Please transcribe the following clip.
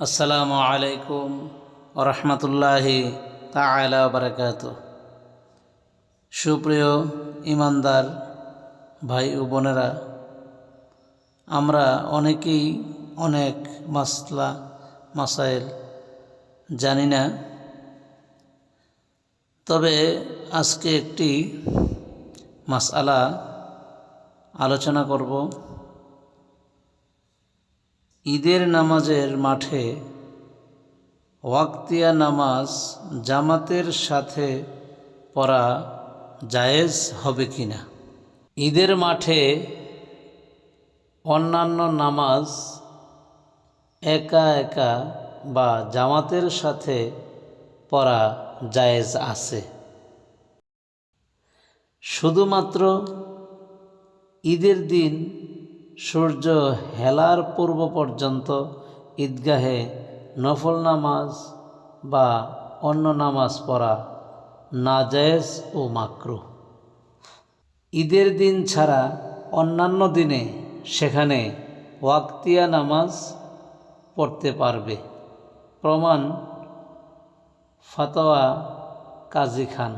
আসসালামু আলাইকুম রহমতুল্লাহি তালা বারাকাত সুপ্রিয় ইমানদার ভাই ও বোনেরা, আমরা অনেকেই অনেক মাসলা, মাসাইল জানি না। তবে আজকে একটি মাসআলা আলোচনা করব। ঈদের নামাজের মাঠে ওয়াক্তিয়া নামাজ জামাতের সাথে পড়া জায়েজ হবে কি না ঈদের মাঠে অন্যান্য নামাজ একা একা বা জামাতের সাথে পড়া জায়েজ আছে। শুধুমাত্র ঈদের দিন সূর্য হেলার পূর্ব পর্যন্ত ঈদগাহে নফল নামাজ বা অন্য নামাজ পড়া নাজায়েজ ও মাকরু। ঈদের দিন ছাড়া অন্যান্য দিনে সেখানে ওয়াক্তিয়া নামাজ পড়তে পারবে। প্রমাণ ফাতোয়া কাজী খান।